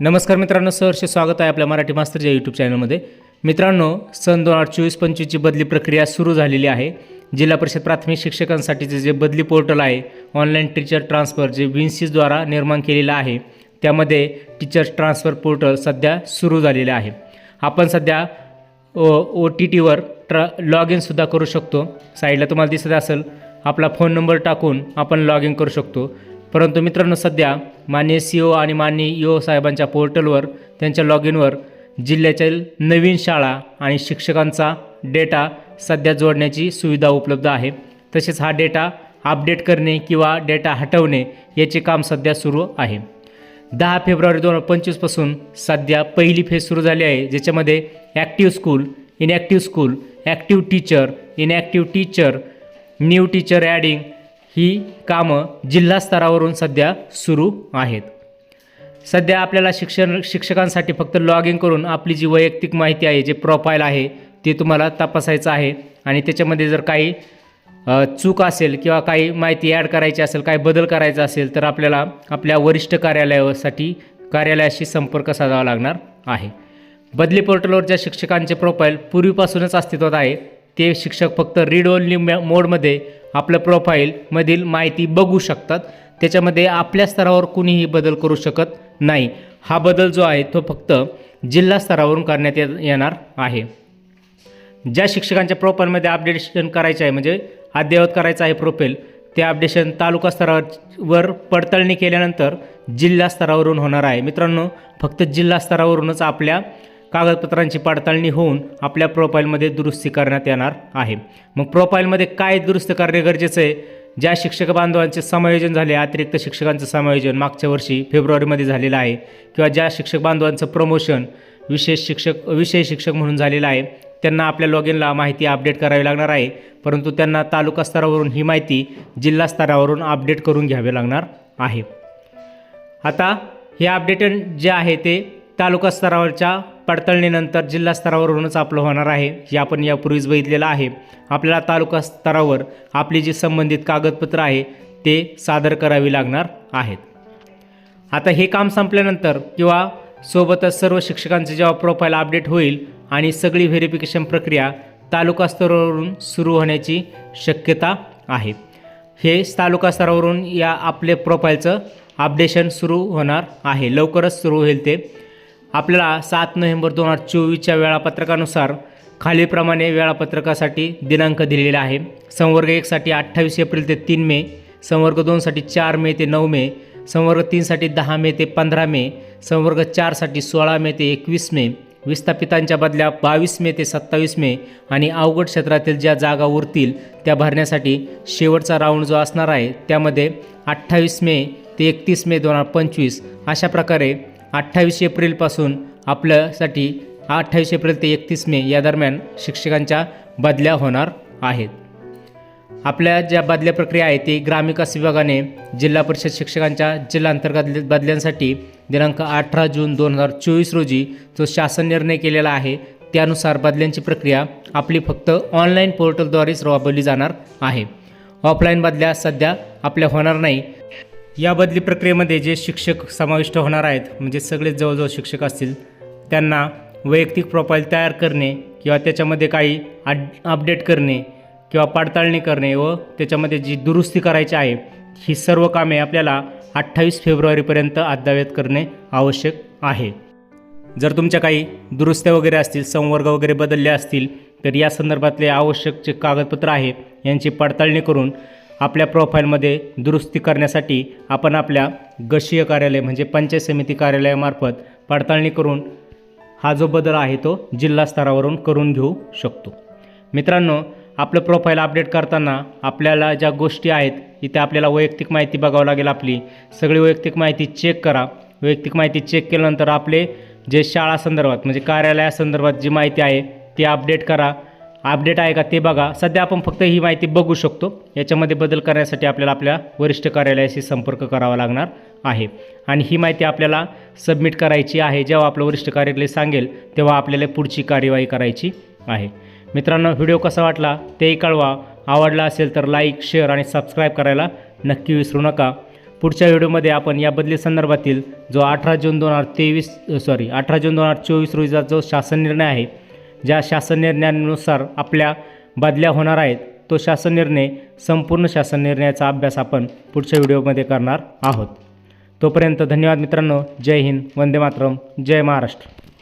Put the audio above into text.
नमस्कार मित्रांनो सहर्ष स्वागत आहे आपल्या मराठी मास्तरच्या यूट्यूब चॅनलमध्ये. मित्रांनो सन दोन हजार चोवीस पंचवीसची बदली प्रक्रिया सुरू झालेली आहे. जिल्हा परिषद प्राथमिक शिक्षकांसाठीचे जे बदली पोर्टल आहे ऑनलाईन टीचर ट्रान्सफर जे विन्सीसद्वारा निर्माण केलेलं आहे त्यामध्ये टीचर ट्रान्सफर पोर्टल सध्या सुरू झालेले आहे. आपण सध्या ओ ओ टी टीवर ट्रा लॉग इनसुद्धा करू शकतो. साईडला तुम्हाला दिसत असेल आपला फोन नंबर टाकून आपण लॉग इन करू शकतो. परंतु मित्रांनो सध्या माननीय सी ओ आणि माननीय ओ साहेबांच्या पोर्टलवर त्यांच्या लॉग इनवर जिल्ह्यातील नवीन शाळा आणि शिक्षकांचा डेटा सध्या जोडण्याची सुविधा उपलब्ध आहे. तसेच हा डेटा अपडेट करणे किंवा डेटा हटवणे याचे काम सध्या सुरू आहे. दहा फेब्रुवारी दोन हजार पंचवीसपासून सध्या पहिली फेज सुरू झाली आहे ज्याच्यामध्ये active school inactive school active teacher inactive teacher new teacher adding ही कामं जिल्हा स्तरावरून सध्या सुरू आहेत. सध्या आपल्याला शिक्षण शिक्षकांसाठी फक्त लॉग इन करून आपली जी वैयक्तिक माहिती आहे जे प्रोफाईल आहे ते तुम्हाला तपासायचं आहे आणि त्याच्यामध्ये जर काही चूक असेल किंवा काही माहिती ॲड करायची असेल काही बदल करायचा असेल तर आपल्याला आपल्या वरिष्ठ कार्यालयासाठी कार्यालयाशी संपर्क साधावा लागणार आहे. बदली पोर्टलवर ज्या शिक्षकांचे प्रोफाईल पूर्वीपासूनच अस्तित्वात आहे ते शिक्षक फक्त रीड ओनली मोडमध्ये आपलं प्रोफाईलमधील माहिती बघू शकतात. त्याच्यामध्ये आपल्या स्तरावर कुणीही बदल करू शकत नाही. हा बदल जो आहे तो फक्त जिल्हा स्तरावरून करण्यात येणार आहे. ज्या शिक्षकांच्या प्रोफाईलमध्ये अपडेशन करायचे आहे म्हणजे अद्ययावत करायचं आहे प्रोफाईल ते अपडेशन तालुका स्तरावर पडताळणी केल्यानंतर जिल्हा स्तरावरून होणार आहे. मित्रांनो फक्त जिल्हा स्तरावरूनच आपल्या कागदपत्रांची पडताळणी होऊन आपल्या प्रोफाईलमध्ये दुरुस्ती करण्यात येणार आहे. मग प्रोफाईलमध्ये काय दुरुस्त करणे गरजेचं आहे? ज्या शिक्षक बांधवांचे समायोजन झाले अतिरिक्त शिक्षकांचं समायोजन मागच्या वर्षी फेब्रुवारीमध्ये झालेलं आहे किंवा ज्या शिक्षक बांधवांचं प्रमोशन विशेष शिक्षक विषय शिक्षक म्हणून झालेलं आहे त्यांना आपल्या लॉग इनला माहिती अपडेट करावी लागणार आहे परंतु त्यांना तालुका स्तरावरून ही माहिती जिल्हा स्तरावरून अपडेट करून घ्यावी लागणार आहे. आता हे अपडेट जे आहे ते तालुका स्तरावरच्या पडताळणीनंतर जिल्हा स्तरावरूनच आपलं होणार आहे हे आपण यापूर्वीच बघितलेलं आहे. आपल्याला तालुका स्तरावर आपली जी संबंधित कागदपत्र आहे ते सादर करावी लागणार आहेत. आता हे काम संपल्यानंतर किंवा सोबतच सर्व शिक्षकांचे जेव्हा प्रोफाईल अपडेट होईल आणि सगळी व्हेरिफिकेशन प्रक्रिया तालुका स्तरावरून सुरू होण्याची शक्यता आहे. हे तालुका स्तरावरून या आपले प्रोफाईलचं अपडेशन सुरू होणार आहे. लवकरच सुरू होईल ते. आपल्याला सात नोव्हेंबर दोन हजार चोवीसच्या वेळापत्रकानुसार खालीलप्रमाणे वेळापत्रकासाठी दिनांक दिलेला आहे. संवर्ग एकसाठी अठ्ठावीस एप्रिल ते तीन मे संवर्ग दोनसाठी चार मे ते नऊ मे संवर्ग तीनसाठी दहा मे ते पंधरा मे संवर्ग चारसाठी सोळा मे ते एकवीस मे विस्थापितांच्या बदल्या बावीस मे ते सत्तावीस मे आणि अवघड क्षेत्रातील ज्या जागा उरतील त्या भरण्यासाठी शेवटचा राऊंड जो असणार आहे त्यामध्ये अठ्ठावीस मे ते एकतीस मे दोन हजार पंचवीस अशा प्रकारे अठ्ठावीस एप्रिलपासून आपल्यासाठी अठ्ठावीस एप्रिल ते एकतीस मे या दरम्यान शिक्षकांच्या बदल्या होणार आहेत. आपल्या ज्या बदल्या प्रक्रिया आहे ती ग्रामविकास विभागाने जिल्हा परिषद शिक्षकांच्या जिल्हांतर्गत बदल्यांसाठी दिनांक अठरा जून दोन हजार चोवीस रोजी जो शासन निर्णय केलेला आहे त्यानुसार बदल्यांची प्रक्रिया आपली फक्त ऑनलाईन पोर्टलद्वारेच राबवली जाणार आहे. ऑफलाईन बदल्या सध्या आपल्या होणार नाही. या बदली प्रक्रियेमध्ये जे शिक्षक समाविष्ट होणार आहेत म्हणजे सगळेच जवळजवळ शिक्षक असतील त्यांना वैयक्तिक प्रोफाईल तयार करणे किंवा त्याच्यामध्ये काही अड अपडेट करणे किंवा पडताळणी करणे व त्याच्यामध्ये जी दुरुस्ती करायची आहे ही सर्व कामे आपल्याला अठ्ठावीस फेब्रुवारीपर्यंत अद्यावत करणे आवश्यक आहे. जर तुमच्या काही दुरुस्त्या वगैरे असतील संवर्ग वगैरे बदलले असतील तर या संदर्भातले आवश्यक जे कागदपत्र आहे यांची पडताळणी करून आपल्या प्रोफाईलमध्ये दुरुस्ती करण्यासाठी आपण आपल्या गशीय कार्यालय म्हणजे पंचायत समिती कार्यालयामार्फत पडताळणी करून हा जो बदल आहे तो जिल्हा स्तरावरून करून घेऊ शकतो. मित्रांनो आपलं प्रोफाईल अपडेट करताना आपल्याला ज्या गोष्टी आहेत इथे आपल्याला वैयक्तिक माहिती बघावं लागेल आपली. सगळी वैयक्तिक माहिती चेक करा. वैयक्तिक माहिती चेक केल्यानंतर आपले जे शाळा संदर्भात म्हणजे कार्यालयासंदर्भात जी माहिती आहे ती अपडेट करा. अपडेट आहे का ते बघा. सध्या आपण फक्त ही माहिती बघू शकतो. याच्यामध्ये बदल करण्यासाठी आपल्याला आपल्या वरिष्ठ कार्यालयाशी संपर्क करावा लागणार आहे. आणि ही माहिती आपल्याला सबमिट करायची आहे. जेव्हा आपलं वरिष्ठ कार्यालय सांगेल तेव्हा आपल्याला पुढची कार्यवाही करायची आहे. मित्रांनो व्हिडिओ कसा वाटला तेही कळवा. आवडला असेल तर लाईक शेअर आणि सबस्क्राईब करायला नक्की विसरू नका. पुढच्या व्हिडिओमध्ये आपण या बदली संदर्भातील जो अठरा जून दोन हजार तेवीस सॉरी अठरा जून दोन हजार चोवीस रोजीचा जो शासन निर्णय आहे ज्या शासन निर्णयानुसार आपल्या बदल्या होणार आहेत तो शासन निर्णय संपूर्ण शासन निर्णयाचा अभ्यास आपण पुढच्या व्हिडिओमध्ये करणार आहोत. तोपर्यंत धन्यवाद मित्रांनो. जय हिंद. वंदे मातरम. जय महाराष्ट्र.